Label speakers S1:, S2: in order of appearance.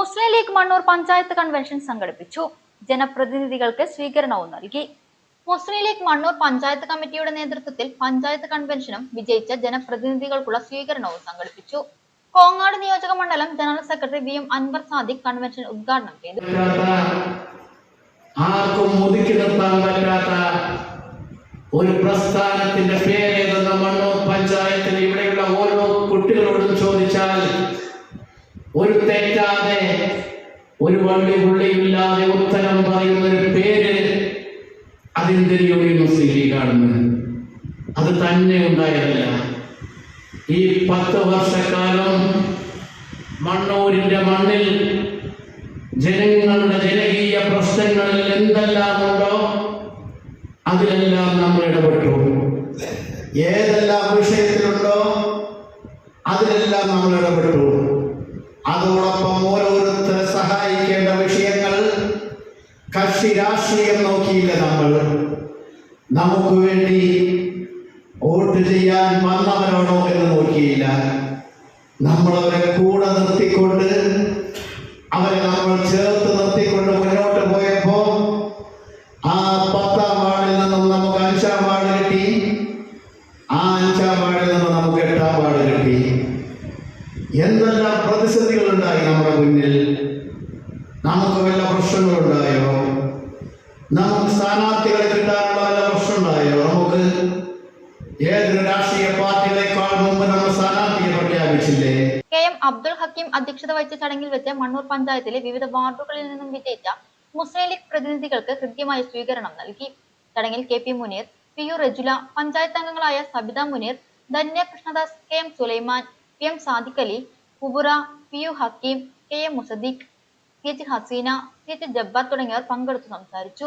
S1: മുസ്ലിം League Mannur panchayat convention സംഘടിപ്പിച്ചു. ജനപ്രതിനിധികൾക്ക് സ്വീകരണവും നൽകി. മുസ്ലിം ലീഗ് മണ്ണൂർ പഞ്ചായത്ത് കമ്മിറ്റിയുടെ നേതൃത്വത്തിൽ പഞ്ചായത്ത് കൺവെൻഷനും വിജയിച്ച ജനപ്രതിനിധികൾക്കുള്ള സ്വീകരണവും സംഘടിപ്പിച്ചു. കോങ്ങാട് നിയോജക മണ്ഡലം general secretary V M Anwar Sadiq convention ഉദ്ഘാടനം ചെയ്തു.
S2: ആർക്കും ഒതുക്കി നിർത്താൻ പറ്റാത്ത ഒരു പ്രസ്ഥാനത്തിന്റെ ഒരു തെറ്റാതെ ഒരു വള്ളി പുള്ളിയില്ലാതെ ഉത്തരം പറയുന്ന ഒരു പേര് യൂണിയൻ മുസ്ലിം അത് തന്നെ ഉണ്ടായതല്ല. ഈ പത്ത് വർഷക്കാലം മണ്ണൂരിന്റെ മണ്ണിൽ ജനങ്ങളുടെ ജനകീയ പ്രശ്നങ്ങളിൽ എന്തെല്ലാം ഉണ്ടോ അതിലെല്ലാം നമ്മൾ ഇടപെട്ടു. ഏതെല്ലാം വിഷയത്തിലുണ്ടോ അതിലെല്ലാം നമ്മൾ ഇടപെട്ടു. കക്ഷി രാഷ്ട്രീയം നോക്കിയില്ല നമ്മൾ. നമുക്ക് വേണ്ടി വോട്ട് ചെയ്യാൻ വന്നവരാണോ എന്ന് നോക്കിയില്ല. നമ്മൾ അവരെ കൂടെ നിർത്തിക്കൊണ്ട് അവരെ നമ്മൾ ചേർത്ത് നിർത്തിക്കൊണ്ട് മുന്നോട്ട് പോയപ്പോ ആ പത്താം വാർഡിൽ നിന്നും നമുക്ക് അഞ്ചാം വാർഡ് കിട്ടി. ആ അഞ്ചാം വാർഡിൽ നിന്നും നമുക്ക് എട്ടാം വാർഡ് കിട്ടി. എന്തെല്ലാം പ്രതിസന്ധികൾ ഉണ്ടായി നമ്മുടെ മുന്നിൽ നമുക്ക് വല്ല പ്രശ്നങ്ങളുണ്ടായോ നമുക്ക് സ്ഥാനാർത്ഥികളെ കിട്ടാനുള്ള വല്ല പ്രശ്നമുണ്ടായോ? നമുക്ക് ഏതൊരു രാഷ്ട്രീയ പാർട്ടികളെക്കാൾ മുമ്പ് നമ്മൾ സ്ഥാനാർത്ഥിയെ പ്രഖ്യാപിച്ചില്ലേ?
S1: കെ എം അബ്ദുൾ ഹക്കീം അധ്യക്ഷത വഹിച്ച ചടങ്ങിൽ വെച്ച് മണ്ണൂർ പഞ്ചായത്തിലെ വിവിധ വാർഡുകളിൽ നിന്നും വിജയിച്ച മുസ്ലിം ലീഗ് പ്രതിനിധികൾക്ക് കൃത്യമായ സ്വീകരണം നൽകി. ചടങ്ങിൽ K P Muneer P U Rajula panchayat അംഗങ്ങളായ Sabitha Muneer Dhanya Krishnadas K M Sulaiman P M Sadiq Ali Kubura P U Hakeem K M Musaddiq C H Haseena P H Jabbar തുടങ്ങിയവർ പങ്കെടുത്തു സംസാരിച്ചു.